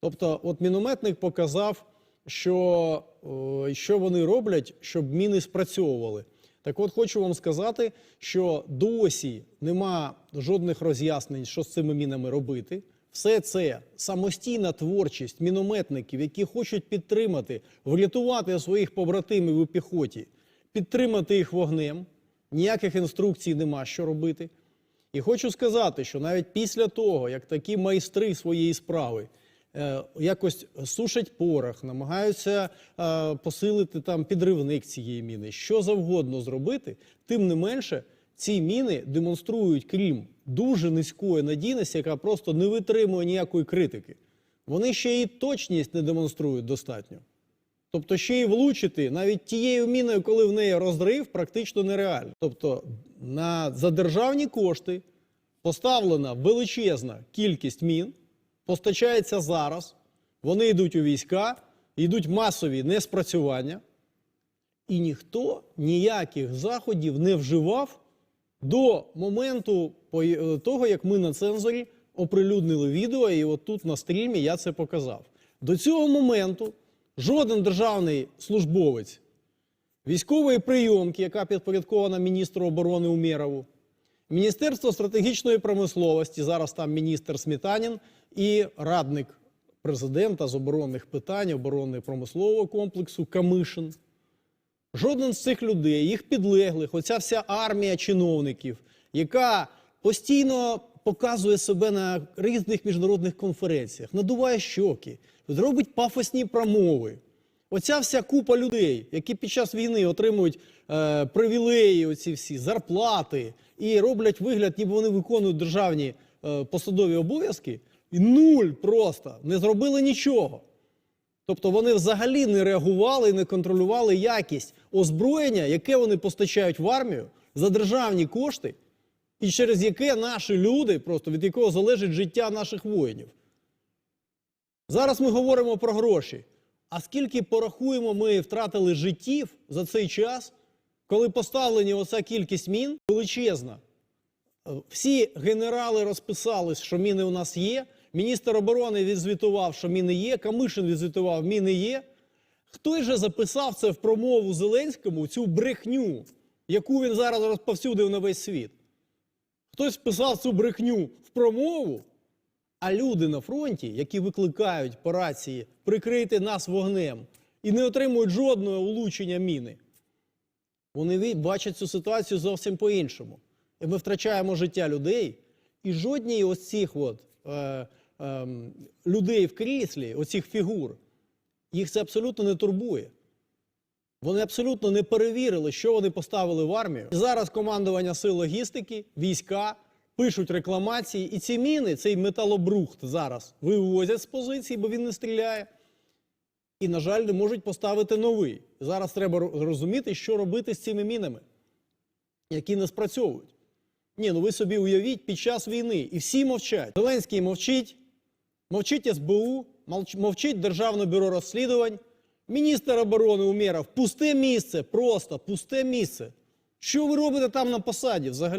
Тобто, от мінометник показав, що, е, що вони роблять, щоб міни спрацьовували. Так от хочу вам сказати, що досі нема жодних роз'яснень, що з цими мінами робити. Все це самостійна творчість мінометників, які хочуть підтримати, врятувати своїх побратимів у піхоті, підтримати їх вогнем. Ніяких інструкцій нема, що робити. І хочу сказати, що навіть після того, як такі майстри своєї справи якось сушать порох, намагаються е, посилити там підривник цієї міни, що завгодно зробити, тим не менше ці міни демонструють, крім дуже низької надійності, яка просто не витримує ніякої критики. Вони ще і точність не демонструють достатньо. Тобто ще й влучити навіть тією міною, коли в неї розрив, практично нереально. Тобто на за державні кошти поставлена величезна кількість мін, постачається зараз, вони йдуть у війська, йдуть масові неспрацювання, і ніхто ніяких заходів не вживав до моменту е, того, як ми на цензорі оприлюднили відео, і от тут на стрімі я це показав. До цього моменту жоден державний службовець військової прийомки, яка підпорядкована міністру оборони Умєрову, Міністерство стратегічної промисловості, зараз там міністр Смітанін і радник президента з оборонних питань, оборонно промислового комплексу Камишин. Жоден з цих людей, їх підлеглих, оця вся армія чиновників, яка постійно показує себе на різних міжнародних конференціях, надуває щоки, робить пафосні промови. Оця вся купа людей, які під час війни отримують е, привілеї, оці всі зарплати і роблять вигляд, ніби вони виконують державні е, посадові обов'язки, і нуль просто не зробили нічого. Тобто вони взагалі не реагували і не контролювали якість озброєння, яке вони постачають в армію за державні кошти, і через яке наші люди, просто від якого залежить життя наших воїнів. Зараз ми говоримо про гроші. А скільки порахуємо, ми втратили життів за цей час, коли поставлені оця кількість мін величезна. Е, Всі генерали розписались, що міни у нас є. Міністр оборони відзвітував, що міни є. Камишин відзвітував, міни є. Хто же записав це в промову Зеленському, цю брехню, яку він зараз розповсюдив на весь світ? Хтось вписав цю брехню в промову, а люди на фронті, які викликають по рації прикрити нас вогнем і не отримують жодного улучшення міни, вони бачать цю ситуацію зовсім по-іншому. І ми втрачаємо життя людей, і жодні ось цих от, е, ем, людей в кріслі, оцих фігур, їх це абсолютно не турбує. Вони абсолютно не перевірили, що вони поставили в армію. І зараз командування сил логістики, війська пишуть рекламації, і ці міни, цей металобрухт зараз вивозять з позиції, бо він не стріляє. І, на жаль, не можуть поставити новий. Зараз треба розуміти, що робити з цими мінами, які не спрацьовують. Ні, ну ви собі уявіть під час війни, і всі мовчать. Зеленський мовчить, мовчить СБУ, мовчить Державне бюро розслідувань, міністр оборони Умєров. Пусте місце, просто пусте місце. Що ви робите там на посаді взагалі?